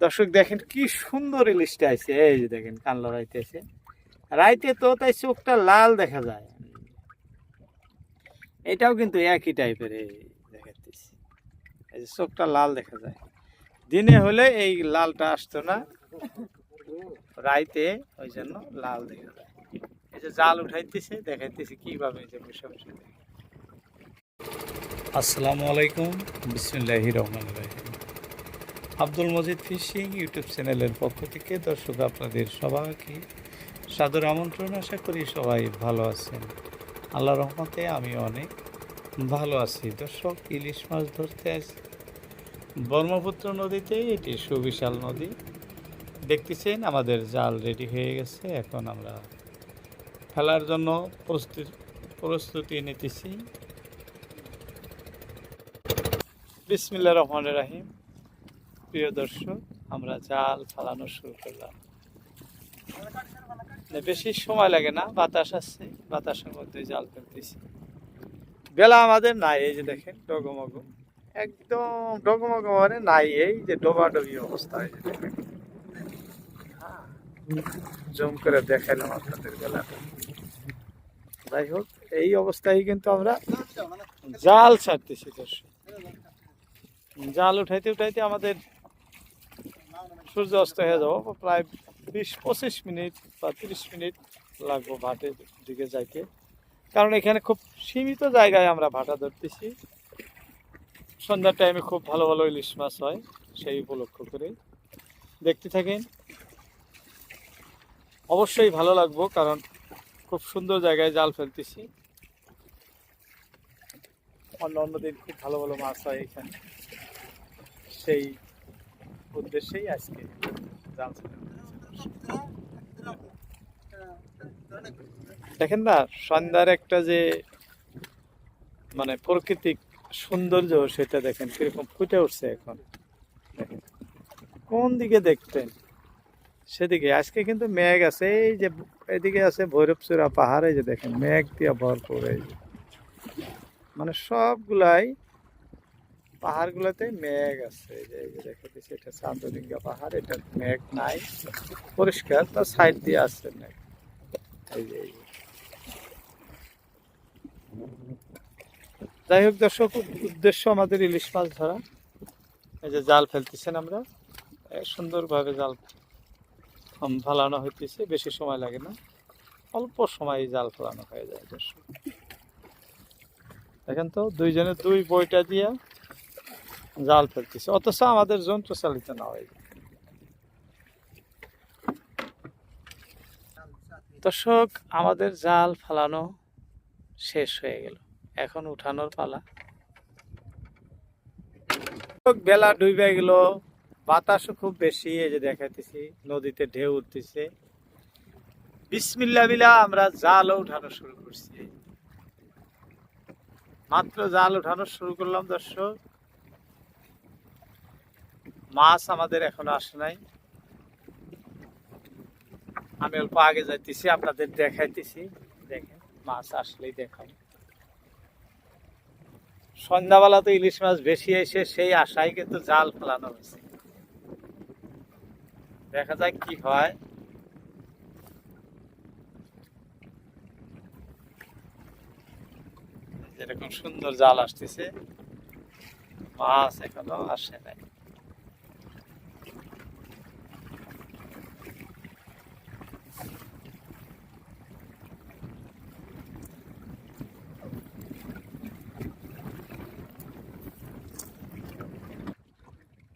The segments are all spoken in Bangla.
দর্শক দেখেন কি সুন্দর ইলিশটা আছে এই যে দেখেন কান লড়াইতেছে রাইতে তো তাই চোখটা লাল দেখা যায়। এটাও কিন্তু একই টাইপের এই দেখাতেছি এই যে চোখটা লাল দেখা যায়। দিনে হলে এই লালটা আসতো না, রাইতে ওই জন্য লাল দেখা যায়। এই যে জাল উঠাইতেছে, দেখাইতেছে কীভাবে যে বসে বসে। আসসালামু আলাইকুম বিসমুল্লাহি রহমান রহিম। আব্দুল মজিদ ফিশিং ইউটিউব চ্যানেলের পক্ষ থেকে দর্শক আপনাদের সবাইকে সাদর আমন্ত্রণ। আশা করি সবাই ভালো আছেন। আল্লাহ রহমতে আমি অনেক ভালো আছি। দর্শক, ইলিশ মাছ ধরতে আসি ব্রহ্মপুত্র নদীতে এটি সুবিশাল নদী। দেখতেছেন, আমাদের জাল রেডি হয়ে গেছে। এখন আমরা ফেলার জন্য প্রস্তুতি প্রস্তুতি নিতেছি। বিসমিল্লা রহমান রাহিম। প্রিয় দর্শক আমরা জাল ফালানো শুরু করলাম। না, বেশি সময় লাগে না বাতাস আসছে বাতাসের মধ্যে জাল ফেলতেছি। বেলা আমাদের নাই এই যে দেখেন ডগমগ। একদম ডগমগ মানে নাই এই যে ডোবাডবি অবস্থা এই যে দেখেন। জম করে দেখাইলাম আপনাদের বেলাটা যাই হোক এই অবস্থায় কিন্তু আমরা জাল ছাড়তেছি দর্শক। জাল উঠাইতে উঠাইতে আমাদের সূর্য অস্ত হয়ে যাব প্রায় বিশ, পঁচিশ মিনিট বা তিরিশ মিনিট লাগবো ভাটের দিকে যাইতে। কারণ এখানে খুব সীমিত জায়গায় আমরা ভাটা ধরতেছি। সন্ধ্যার টাইমে খুব ভালো ভালো ইলিশ মাছ হয়, সেই উপলক্ষ করে দেখতে থাকেন। অবশ্যই ভালো লাগবো, কারণ খুব সুন্দর জায়গায় জাল ফেলতেছি। অন্য অন্য দিন খুব ভালো ভালো মাছ হয় এখানে। সেই উদ্দেশ্যেই আজকে দেখেন না, সন্ধ্যার একটা যে মানে প্রকৃতিক সৌন্দর্য সেটা দেখেন, কীরকম ফুটে উঠছে এখন। কোন দিকে দেখতেন সেদিকে, আজকে কিন্তু মেঘ আছে, এই যে এদিকে আছে ভৈরবচূড়া পাহাড়ে যে দেখেন, মেঘ দিয়ে ভরপুর, এই। মানে সবগুলাই পাহাড়গুলোতে মেঘ আছে। যে দেখে দিচ্ছি এটা চান্দডিঙ্গা পাহাড়, এটা মেঘ নাই, পরিষ্কার। তার সাইড দিয়ে আসছে মেঘ। যাই হোক দর্শক, উদ্দেশ্য আমাদের ইলিশ মাছ ধরা। এই যে জাল ফেলতেছেন আমরা। সুন্দরভাবে জাল ফালানো হইতেছে, বেশি সময় লাগে না। অল্প সময় জাল ফেলানো হয়ে যায় দর্শক। দেখেন তো, দুইজনে দুই বইটা দিয়ে জাল ফেলতেছে। অথচ আমাদের যন্ত্র চালিত না হয়। দর্শক, আমাদের জাল ফালানো শেষ হয়ে গেল। এখন উঠানোর পালা। বেলা ডুবে গেল। বাতাসও খুব বেশি, এই যে দেখাইতেছি, নদীতে ঢেউ উঠতেছে। বিসমিল্লা বিলা আমরা জালও উঠানো শুরু করছি। মাত্র জাল উঠানো শুরু করলাম, দর্শক। মাছ আমাদের এখনও আসে নাই। আমি অল্প আগে যাইতেছি, আপনাদের দেখাইতেছি। দেখেন, মাছ আসলেই দেখাই। সন্ধ্যাবেলা তো ইলিশ মাছ বেশি এসে সেই আশায় কিন্তু জাল ফেলানো হয়েছে। দেখা যাক কি হয়। যেরকম সুন্দর জাল আসতেছে, মাছ এখনও আসে নাই।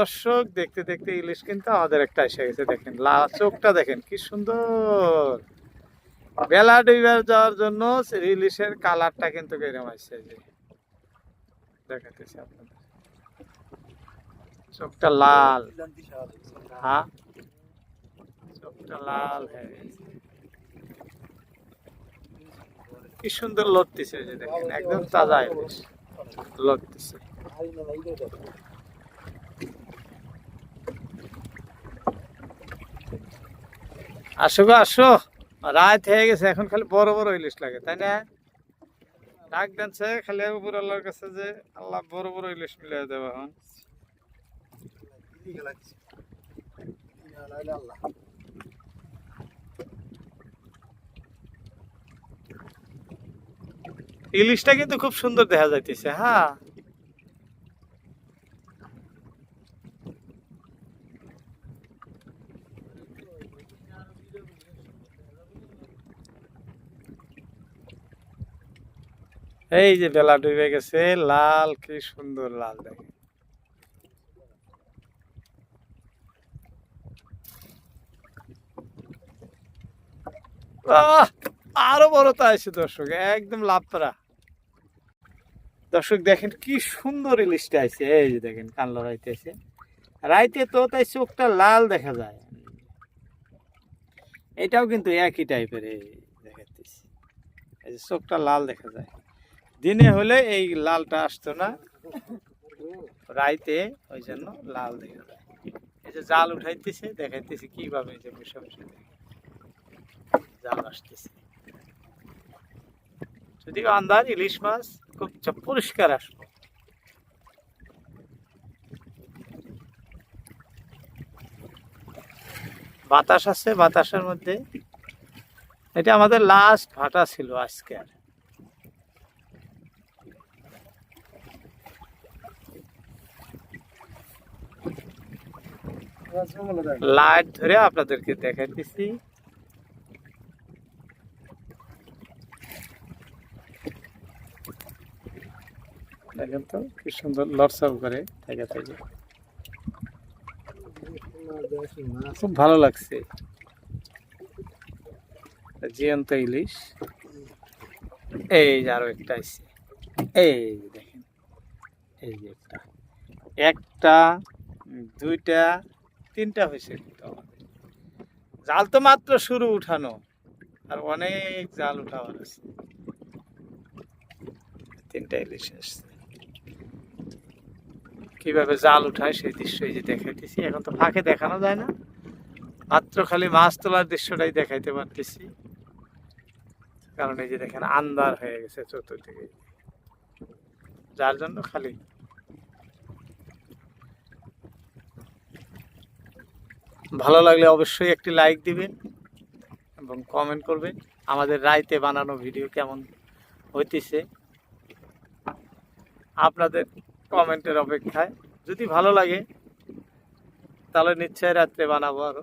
দর্শক, দেখতে দেখতে ইলিশ কিন্তু আমাদের একটা এসে গেছে, দেখেন। লাল চোখটা দেখেন, কি সুন্দর। বেলা ডুবার যাওয়ার জন্য ইলিশের কালারটা কিন্তু কেরম আসছে যে। দেখাতেছি আপনাদের। চোখটা লাল। হ্যাঁ? চোখটা লাল হয়ে কি সুন্দর লড়তেছে যে দেখেন, একদম তাজা ইলিশ। লড়তেছে। আসো গো, আসো। রাত হয়ে গেছে, এখন খালি বড় বড় ইলিশ লাগে, তাই না? ডাক দেনছে খালি উপর আল্লাহর কাছে যে, আল্লাহ বড় বড় ইলিশ মিলিয়ে দেওয়া হন ইলিশটা কিন্তু খুব সুন্দর দেখা যাইতেছে হ্যাঁ। এই যে বেলা ডুবে গেছে, লাল, কি সুন্দর লাল দেখে আরও বড় তা আছে দর্শক, একদম লাভপারা দর্শক দেখেন কি সুন্দর ইলিশটা আছে এই যে দেখেন কানলো রাইতে আছে রাইতে তো তাই চোখটা লাল দেখা যায়। এটাও কিন্তু একই টাইপের এই দেখাতেছি এই যে চোখটা লাল দেখা যায়। দিনে হলে এই লালটা আসতো না। রাইতে ওই জন্য লাল দেখা যায় এই যে জাল উঠাইতেছে, দেখাইতেছে কীভাবে যে বসে বসে জাল আসতেছে। যদি আন্দাজ ইলিশ মাছ খুব পরিষ্কার আসব বাতাস আছে, বাতাসের মধ্যে। এটা আমাদের লাস্ট ভাটা ছিল আজকে আর। লাইট ধরে আপনাদেরকে দেখাইতেছি। দেখেন তো, কি সুন্দর লড়সড় করে থেকে থেকে। খুব ভালো লাগছে। জিয়ন্ত ইলিশ। এই যে আরও একটা আছে এই দেখেন, এই যে একটা। একটা, দুইটা তিনটা হয়েছে কিন্তু আমাদের। জাল তো মাত্র শুরু উঠানো, আর অনেক জাল উঠাবার আছে। তিনটা ইলিশ আসছে। কীভাবে জাল উঠায় সেই দৃশ্য এই যে দেখাইতেছি। এখন তো ফাঁকে দেখানো যায় না। মাত্র খালি মাছ তোলার দৃশ্যটাই দেখাইতে পারতেছি। কারণ এই যে দেখেন আন্দার হয়ে গেছে চতুর্দিকে। যার জন্য খালি ভালো লাগলে অবশ্যই একটি লাইক দিবেন এবং কমেন্ট করবেন আমাদের রাইতে বানানো ভিডিও কেমন হইতেছে আপনাদের কমেন্টের অপেক্ষায়। যদি ভালো লাগে, তাহলে নিশ্চয়ই রাত্রে বানাবো আরও।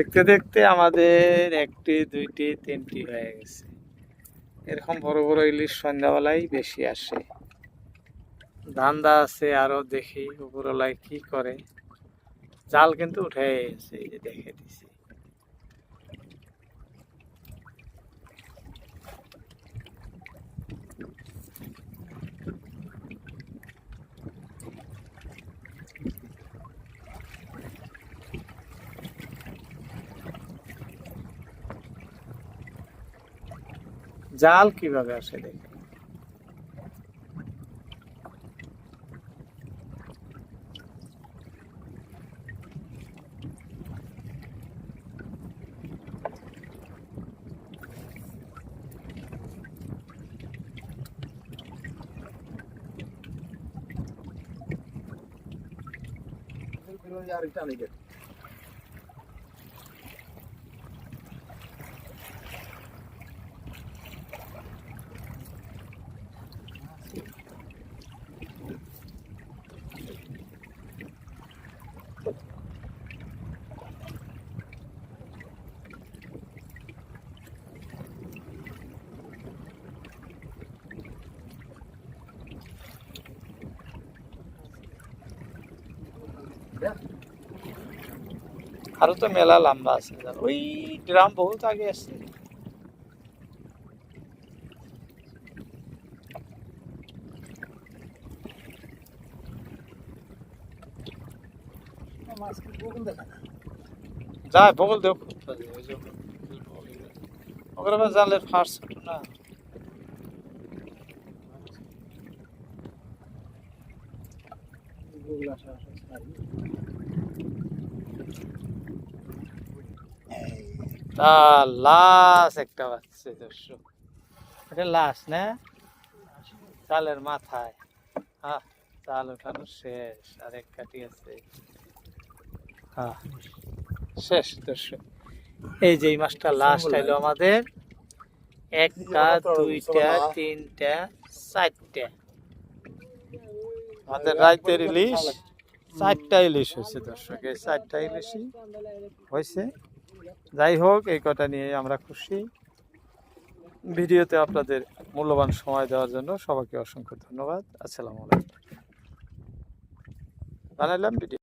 দেখতে দেখতে আমাদের একটি, দুইটি, তিনটি হয়ে গেছে। এরকম বড় বড় ইলিশ সন্ধ্যাবেলায় বেশি আসে। ধান্দা আছে, আরও দেখি উপরওয়ালায় কি করে। জাল কিন্তু উঠে গেছে দেখে দিছি। জাল কীভাবে আসে দেখে আরও তো মেলা লম্বা আছে ওই ড্রাম বহুত আগে আছে। যায় বগল যে ওগুলো জালের ফাঁস না। তা লাশ একটা বাচ্চা দর্শক। এটা লাশ না? চালের মাথায়। হ্যাঁ চাল ওঠানো শেষ। আর এক কাটি আছে। হ্যাঁ শেষ দর্শক। এই যে এই মাছটা লাস্ট এলো আমাদের। একটা দুইটা তিনটা চারটা। আমাদের রাইতের ইলিশ। চারটা ইলিশ হয়েছে দর্শক। এই চারটা ইলিশই হয়েছে। যাই হোক, এই কটা নিয়ে আমরা খুশি। ভিডিওতে আপনাদের মূল্যবান সময় দেওয়ার জন্য সবাইকে অসংখ্য ধন্যবাদ। আসসালামু আলাইকুম। বানাইলাম ভিডিও।